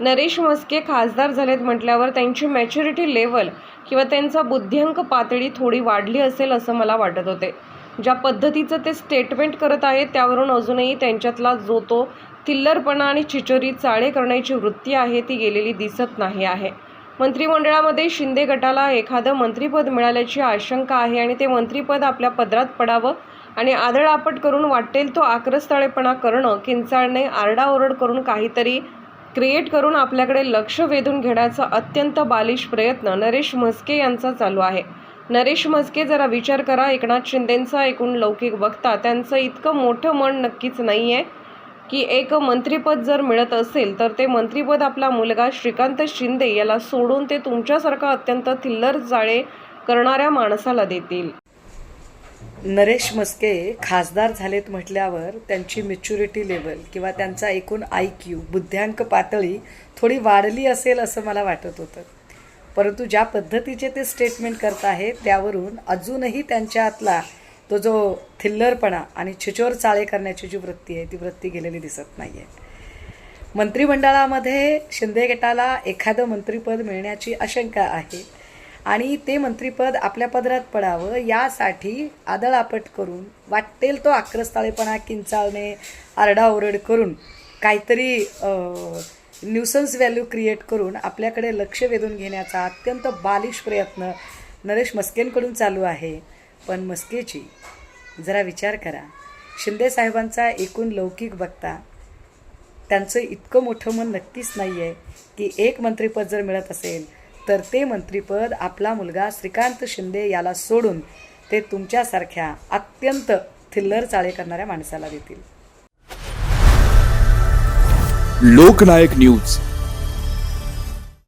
नरेश म्हस्के खासदार झालेत म्हटल्यावर त्यांची मॅच्युरिटी लेवल किंवा त्यांचा बुद्ध्यांक पातळी थोडी वाढली असेल असं मला वाटत होते. ज्या पद्धतीचं ते स्टेटमेंट करत आहेत त्यावरून अजूनही त्यांच्यातला जो तो तिल्लरपणा आणि चिचोरी चाळे करण्याची वृत्ती आहे ती गेलेली दिसत नाही आहे. मंत्रिमंडळामध्ये शिंदे गटाला एखादं मंत्रिपद मिळाल्याची आशंका आहे आणि ते मंत्रिपद आपल्या पदरात पडावं आणि आदळआपट करून वाटेल तो आक्रस्ताळेपणा करणं किंचाळणे आरडाओरड करून काहीतरी क्रिएट करून आपल्याकडे लक्ष वेधून घेण्याचा अत्यंत बालिश प्रयत्न नरेश म्हस्के यांचा चालू आहे. नरेश म्हस्के जरा विचार करा एकनाथ शिंदेंचा एकूण लौकिक बघता त्यांचं इतकं मोठं मन नक्कीच नाही आहे की एक मंत्रिपद जर मिळत असेल तर ते मंत्रिपद आपला मुलगा श्रीकांत शिंदे याला सोडून ते तुमच्यासारखं अत्यंत थिल्लर जाळे करणाऱ्या माणसाला देतील. नरेश मस्के खासदार झालेत म्हटल्यावर त्यांची मॅच्युरिटी लेवल किंवा त्यांचा एकूण आय क्यू बुद्ध्यांक पातळी थोडी वाढली असेल असं मला वाटत होतं. परंतु ज्या पद्धतीचे ते स्टेटमेंट करत आहेत त्यावरून अजूनही त्यांच्यातला तो जो थिल्लरपणा आणि छिचोर चाळे करण्याची जी वृत्ती आहे ती वृत्ती गेलेली दिसत नाही आहे मंत्रिमंडळामध्ये शिंदे गटाला एखादं मंत्रिपद मिळण्याची आशंका आहे. आणि ते मंत्रीपद आपल्या पदरात पडावं यासाठी आदळआपट करून वाटेल तो आक्रस्ताळेपणा किंचाळणे आरडाओरड करून काहीतरी न्यूसन्स व्हॅल्यू क्रिएट करून आपल्याकडे लक्ष वेधून घेण्याचा अत्यंत बालिश प्रयत्न नरेश मस्केंकडून चालू आहे. पण मस्केची जरा विचार करा. शिंदे साहेबांचा एकूण लौकिक बघता त्यांचं इतकं मोठं मन नक्कीच नाही आहे की एक मंत्रिपद जर मिळत असेल तर ते मंत्रीपद आपला मुलगा श्रीकांत शिंदे याला सोडून ते तुमच्यासारख्या अत्यंत थिल्लर चाळे करणाऱ्या माणसाला देतील. लोकनायक न्यूज.